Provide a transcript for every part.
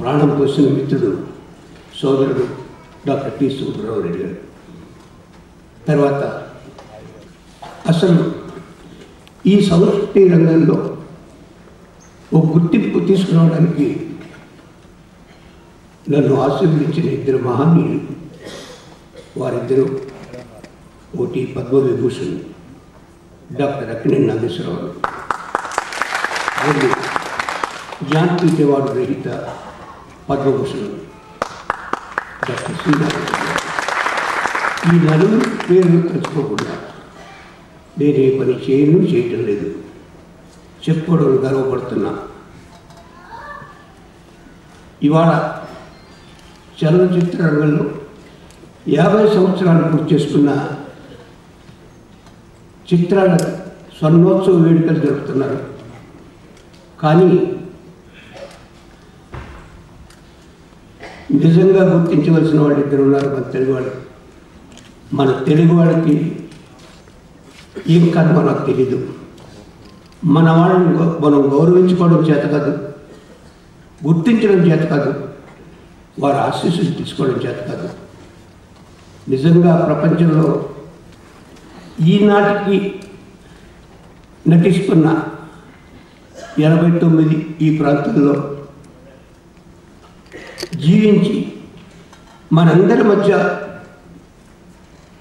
ప్రాణం పోసిన మిత్రుడు సోదరుడు డాక్టర్ టి సుబ్రహ్మణ్య రెడ్డి గారు. తర్వాత అసలు ఈ సంస్కృతి రంగంలో ఒక గుర్తింపు తీసుకురావడానికి నన్ను ఆశీర్వదించిన ఇద్దరు మహానీయులు వారిద్దరూ ఒకటి పద్మవిభూషణ్ డాక్టర్ అక్కినేని నాగేశ్వరరావు. రెండు జ్ఞానపీఠ రహిత పద్మభూషణ్ డాక్టర్ శ్రీనారాయణ ఈ నలుగురు పేరు తలుచుకోకుండా నేను ఏ పని చేయను చేయటం లేదు చెప్పుకోవడం గర్వపడుతున్నా ఇవాళ చలనచిత్ర రంగంలో యాభై సంవత్సరాలు పూర్తి చేసుకున్న చిత్రాల స్వర్ణోత్సవ వేడుకలు జరుపుతున్నారు. కానీ నిజంగా గుర్తించవలసిన వాళ్ళు ఇద్దరు ఉన్నారు మన తెలుగువాడు మన తెలుగు వాళ్ళకి ఏం కర్మ నాకు తెలీదు. మన వాళ్ళని మనం గౌరవించుకోవడం చేత కాదు గుర్తించడం చేత కాదు వారి ఆశీస్సులు తీసుకోవడం చేత కాదు. నిజంగా ప్రపంచంలో ఈనాటికి నటిస్తున్న ఎనభై తొమ్మిది ఈ ప్రాంతంలో జీవించి మనందరి మధ్య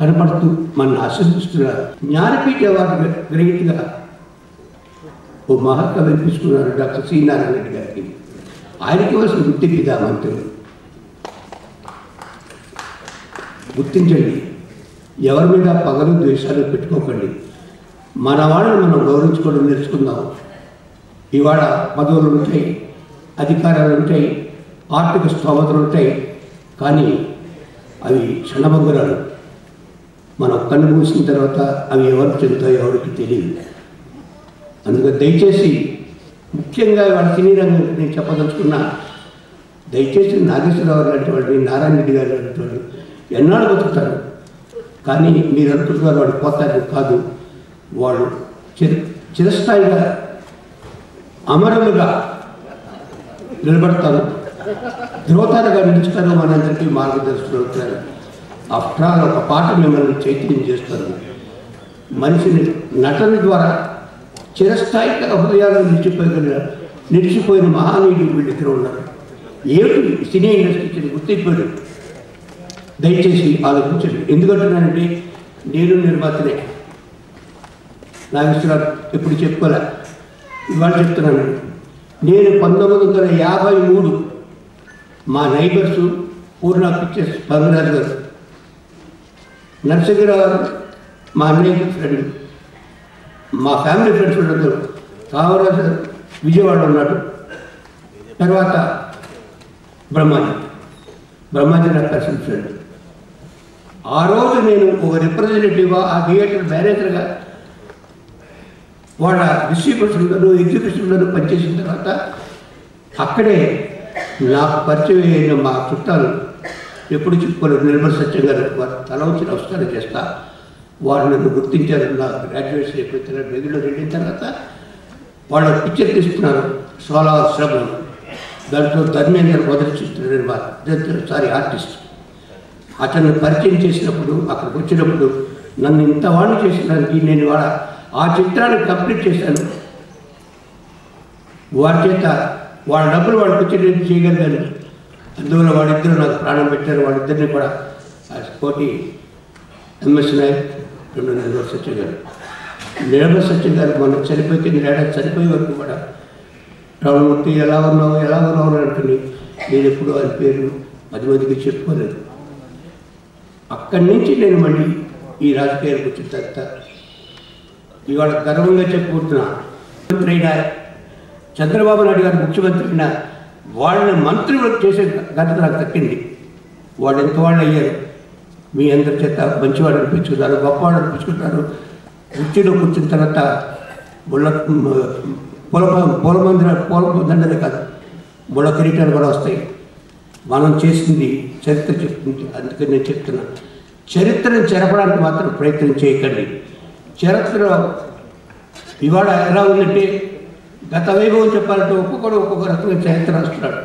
కనపడుతూ మన ఆశీర్దిస్తున్న జ్ఞానపీఠ వారి గ్రహీతగా ఓ మహాకవి తీసుకున్నారు డాక్టర్ సి నారాయణ రెడ్డి గారికి. ఆయనకి వలసిన గుర్తింపు ఇదా మంత్రులు గుర్తించండి ఎవరి మీద పగలు ద్వేషాలు పెట్టుకోకండి. మన వాళ్ళని మనం గౌరవించుకోవడం నేర్చుకుందాం. ఇవాళ పదవులు ఉంటాయి అధికారాలు ఉంటాయి ఆర్థిక స్తోమతలు ఉంటాయి కానీ అవి క్షణభంగురాలు. మనం కన్ను మూసిన తర్వాత అవి ఎవరికి చెందుతాయో ఎవరికి తెలియదు. అందుకని దయచేసి ముఖ్యంగా వాళ్ళ సినీ రంగం నేను చెప్పదలుచుకున్నా దయచేసి నాగేశ్వరరావు లాంటి వాళ్ళు నారాయణ రెడ్డి గారు లాంటి వాళ్ళు ఎన్నాళ్ళు బతుకుతారు? కానీ మీరు అనుకుంటున్నారు వాళ్ళు పోతారు కాదు. వాళ్ళు చిర చిరస్థాయిగా అమరులుగా నిలబడతారు. ధ్రువతారగా నిలుస్తారు మనందరికీ మార్గదర్శకులు అవుతారు ఆఫ్టర్ ఒక పాట మిమ్మల్ని చైతన్యం చేస్తారు. మనిషిని నటన ద్వారా చిరస్థాయిగా హృదయాలు నిలిచిపోయిన నిలిచిపోయిన మహానీయుడు వీళ్ళిద్దరు ఉన్నారు. ఏమిటి సినీ ఇండస్ట్రీ గుర్తిపోయాడు దయచేసి ఆలోచించండి ఎందుకంటున్నానంటే నేను నిర్మాతనే. నాగేశ్వరరావు ఎప్పుడు చెప్పుకోలే. ఇవాళ చెప్తున్నాను. నేను పంతొమ్మిది వందల యాభై మూడు మా నైబర్స్ పూర్ణ పిక్చర్స్ బంగారాజు గారు. నరసింహరావు మా అన్నయ్యకి ఫ్రెండ్ మా ఫ్యామిలీ ఫ్రెండ్స్ ఉండదు కామరాజు విజయవాడ ఉన్నాడు. తర్వాత బ్రహ్మాజీ. బ్రహ్మాజీ నా పర్సనల్ ఫ్రెండ్ ఆ రోజు నేను ఒక రిప్రజెంటేటివ్గా ఆ థియేటర్ మేనేజర్గా వాళ్ళ డిస్ట్రిబ్యూషన్లను ఎగ్జిబిషన్లను పనిచేసిన తర్వాత అక్కడే నాకు పరిచయం అయిన మా చుట్టాలు ఎప్పుడు చెప్పుకోలేదు. నిర్మల సత్యం గారు వారు తల వచ్చి నమస్కారం చేస్తా వారు నన్ను గుర్తించారు. నా గ్రాడ్యుయేషన్ ఎప్పుడైతే బెంగళూరు వెళ్ళిన తర్వాత వాళ్ళ పిక్చర్ తీసుకున్నారు సోలా శ్రమం. దాంట్లో ధర్మేంద్ర మొదటి చూస్తున్నారు నిర్మాత సారీ ఆర్టిస్ట్ అతన్ని పరిచయం చేసినప్పుడు అక్కడికి వచ్చినప్పుడు నన్ను ఇంత వాళ్ళు చేసినానికి నేను వాళ్ళ ఆ చిత్రాన్ని కంప్లీట్ చేశాను. వారి చేత వాళ్ళ డబ్బులు వాడికి వచ్చి నేను చేయగలిగాను. అందువల్ల వాళ్ళిద్దరూ నాకు ప్రాణం పెట్టారు. వాళ్ళిద్దరిని కూడా కోటి ఎంఎస్ నాయక్ రెండు నిర్మల సత్యం గారు. నిర్మల సత్యం గారు మొన్న చనిపోయి ఏడాది చనిపోయే వరకు కూడా రావణమూర్తి ఎలా ఉన్నావు ఎలా ఉన్నావు అని అంటుంది. నేను ఎప్పుడు వారి పేరు పది మందికి చెప్పుకోలేదు. అక్కడి నుంచి నేను మళ్ళీ ఈ రాజకీయాలకు వచ్చిన తర్వాత ఇవాళ గర్వంగా చెప్పుకుంటున్నా ముఖ్యమంత్రి అయినా చంద్రబాబు నాయుడు గారు ముఖ్యమంత్రి అయినా వాళ్ళని మంత్రి చేసే ఘనత నాకు తక్కింది. వాళ్ళు ఎంత వాళ్ళు అయ్యారు. మీ అందరి చేత మంచివాడు అనిపించుకున్నారు గొప్పవాడు అనిపించుకుంటారు కుర్చీలో కూర్చున్న తర్వాత బుల్ల పొల పూల మందిర దండలే కాదు బుల్ల కిరీటాలు కూడా వస్తాయి. మనం చేసింది చరిత్ర చెప్తుంది. అందుకని నేను చెప్తున్నా. చరిత్రను చెరపడానికి మాత్రం ప్రయత్నం చేయకండి. చరిత్ర ఇవాళ ఎలా ఉందంటే గత వైభవం చెప్పాలంటే ఒక్కొక్కడు ఒక్కొక్క రకంగా చరిత్ర రాస్తున్నాడు.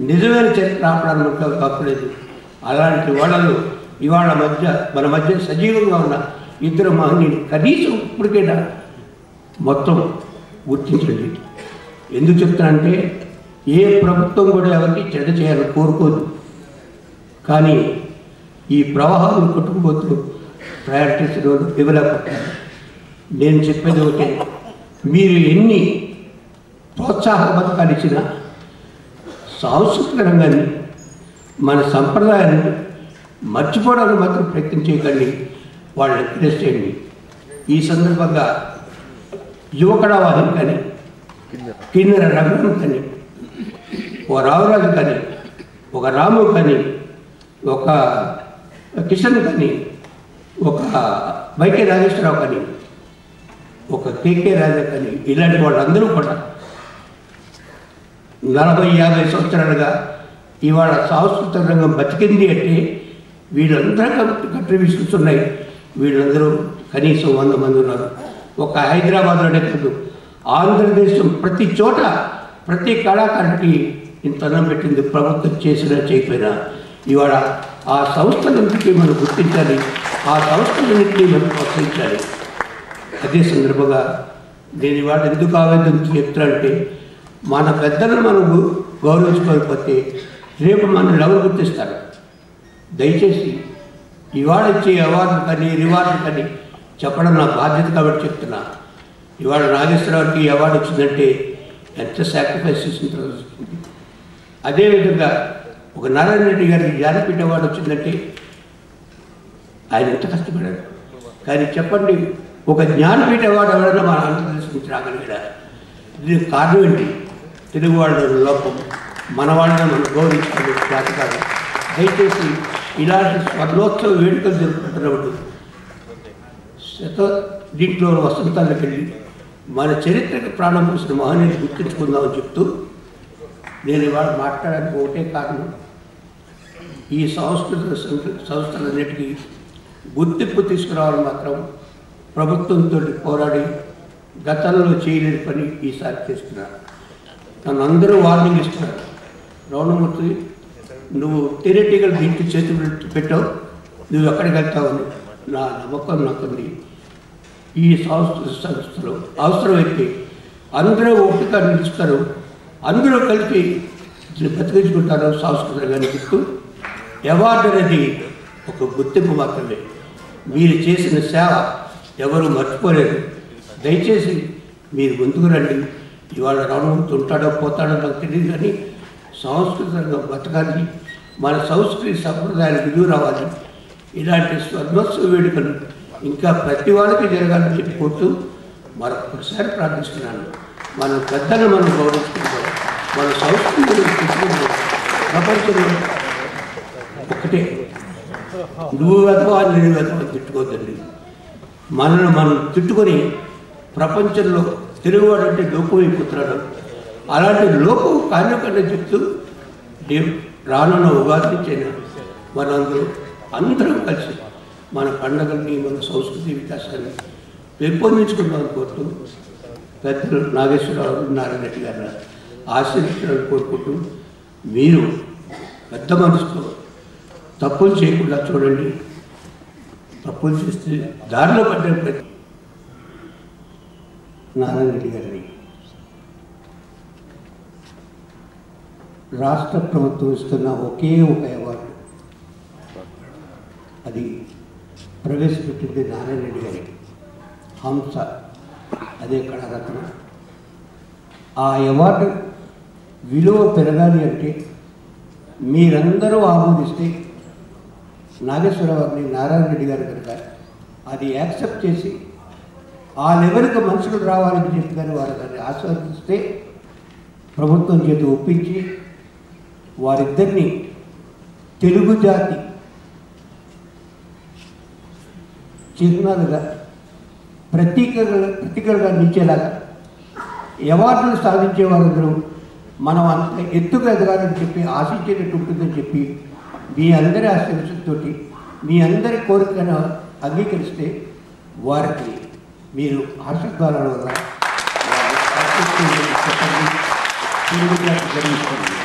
నిజమైన చరిత్ర ఆపడానికి తప్పలేదు అలాంటి వాళ్ళలో ఇవాళ మధ్య మన మధ్య సజీవంగా ఉన్న ఇద్దరు మహనీయులు కనీసం ఇప్పటికైనా మొత్తం గుర్తించండి. ఎందుకు చెప్తానంటే ఏ ప్రభుత్వం కూడా ఎవరికి చెడ్డ చేయాలని కోరుకోదు. కానీ ఈ ప్రవాహాలు కొట్టుకుపోతూ ప్రయారిటీస్ ఇవ్వలేకపోతున్నారు నేను చెప్పేది ఒకటే. మీరు ఎన్ని ప్రోత్సాహ పథకాలు ఇచ్చినా సాంస్కృతిక రంగాన్ని మన సంప్రదాయాన్ని మర్చిపోవడానికి మాత్రం ప్రయత్నం చేయకండి. వాళ్ళని ఎంకరేజ్ చేయండి ఈ సందర్భంగా యువకళ కానీ కిన్నెర రంగం కానీ ఒక రావరాజు కానీ ఒక రాము కానీ ఒక కిషన్ కానీ ఒక వైకే నాగేశ్వరరావు కానీ ఒక కేకే రాజా కానీ ఇలాంటి వాళ్ళందరూ కూడా నలభై యాభై సంవత్సరాలుగా ఇవాళ సాంస్కృతిక రంగం బతికింది అంటే వీళ్ళందరూ కంట్రిబ్యూషన్స్ ఉన్నాయి వీళ్ళందరూ కనీసం వంద మంది ఉన్నారు. ఒక హైదరాబాద్లోనే కాదు ఆంధ్రదేశం ప్రతి చోట ప్రతి కళాకారుడికి ఇంత అన్నం పెట్టింది ప్రభుత్వం చేసినా చేయకపోయినా. ఇవాళ ఆ సంస్థలన్నింటినీ మనం గుర్తించాలి. ఆ సంస్థలన్నింటినీ మనం ప్రోత్సహించాలి. అదే సందర్భంగా నేను ఇవాళ ఎందుకు ఆవేదన చెప్తారంటే మన పెద్దలను మనం గౌరవించుకోకపోతే రేపు మనల్ని ఎవరు గుర్తిస్తారు. దయచేసి ఇవాళ ఇచ్చే అవార్డు కానీ రివార్డు కానీ చెప్పడం నా బాధ్యత కాబట్టి చెప్తున్నా. ఇవాళ నాగేశ్వరరావుకి అవార్డు వచ్చిందంటే ఎంత సాక్రిఫైస్ చేసిన తర్వాత వచ్చింది అదేవిధంగా ఒక నారాయణ రెడ్డి గారికి జ్ఞానపీఠ అవార్డు వచ్చిందంటే ఆయన ఎంత కష్టపడారు. కానీ చెప్పండి ఒక జ్ఞానపీఠ అవార్డు ఎవరైనా మన ఆంధ్రప్రదేశ్ నుంచి రాగలిగాడా దీనికి కారణం ఏంటి? తెలుగు వాళ్ళ లోపం మన వాళ్ళని మనం గౌరవించుకునే జాతి దయచేసి ఇలాంటి స్వర్ణోత్సవ వేడుకలు జరుపుకుంటున్నప్పుడు శత దీంట్లో వసంతాలకు వెళ్ళి మన చరిత్రకు ప్రాణం పోసిన మహనీయులు గుర్తించుకుందామని చెప్తూ నేను ఇవాళ మాట్లాడడానికి ఒకటే కారణం. ఈ సాంస్కృతిక సంస్థలన్నిటికీ గుర్తింపు తీసుకురావాలని మాత్రం ప్రభుత్వంతో పోరాడి గతంలో చేయలేని పని ఈసారి చేస్తున్నారు. నన్ను అందరూ వార్నింగ్ ఇస్తున్నారు రౌణమూర్తి నువ్వు థియరిటికల్ దీంట్లో చేతి పెట్టావు. నువ్వు ఎక్కడికి వెళ్తావు అని నా నమ్మకం నాకుంది ఈ సంస్థ సంస్థలు అవసరమైతే అందరూ ఒప్పుగా నిలుస్తారు అందరూ కలిపి బతికించుకుంటారు సంస్కృతంగా చెప్తూ అవార్డు అనేది ఒక గుర్తింపు మాత్రమే. మీరు చేసిన సేవ ఎవరు మర్చిపోలేరు. దయచేసి మీరు ముందుకు రండి. ఇవాళ రావడం ఉంటాడో పోతాడో నాకు తెలియదు కానీ సాంస్కృతికంగా బతకాలి. మన సంస్కృతి సంప్రదాయాలు విలువ రావాలి. ఇలాంటి స్వర్ణోత్సవ వేడుకలు ఇంకా ప్రతి వాళ్ళకి జరగాలని చెప్పుకుంటూ మరొకసారి ప్రార్థిస్తున్నాను. మన పెద్దలు మనం గౌరవించుకుంటాం. మన సంస్కృతి ప్రపంచంలో ఒకటే. నువ్వు వెతవా నేను వెతవా తిట్టుకోదండి మనల్ని మనం తిట్టుకొని ప్రపంచంలో తెలుగువాడు అంటే లోకమైపోతున్నాడు అలాంటి లోకం కానివ్వకుండా చెప్తూ నేను రానున్న ఉగాది నుంచైనా మనందరూ అందరం కలిసి మన పండగల్ని మన సంస్కృతి వికాసాన్ని పెంపొందించుకుందామని కోరుతూ పెద్దలు నాగేశ్వరరావు నారాయణ రెడ్డి గారు ఆశీర్వదించాలని కోరుకుంటూ మీరు పెద్ద మనసుతో తప్పులు చేయకుండా చూడండి. తప్పులు చేస్తే దారిలో పడ్డ నారాయణ రెడ్డి గారిని. రాష్ట్ర ప్రభుత్వం ఇస్తున్న ఒకే ఒక అవార్డు. అది ప్రవేశపెట్టింది నారాయణ రెడ్డి గారికి. హంస. అదే కళారత్న. ఆ అవార్డు విలువ పెరగాలి అంటే మీరందరూ ఆమోదిస్తే నాగేశ్వరరావుని నారాయణ రెడ్డి గారు కనుక అది యాక్సెప్ట్ చేసి ఆ లెవెల్కి మనుషులు రావాలని చెప్పి కానీ వారు దాన్ని ఆస్వాదిస్తే ప్రభుత్వం చేతి ఒప్పించి వారిద్దరిని తెలుగు జాతి చిహ్నాలుగా ప్రతీకలు ప్రతీకలుగా నిలిచేలాగా అవార్డులు సాధించే వారందరూ మనం అంత ఎత్తుగా ఎదగాలని చెప్పి ఆశించేటట్టు ఉంటుందని చెప్పి మీ అందరి ఆశీర్వచంతో మీ అందరి కోరికను అంగీకరిస్తే వారికి మీరు ఆశీర్వాదాల వల్ల వారి చెప్పండి.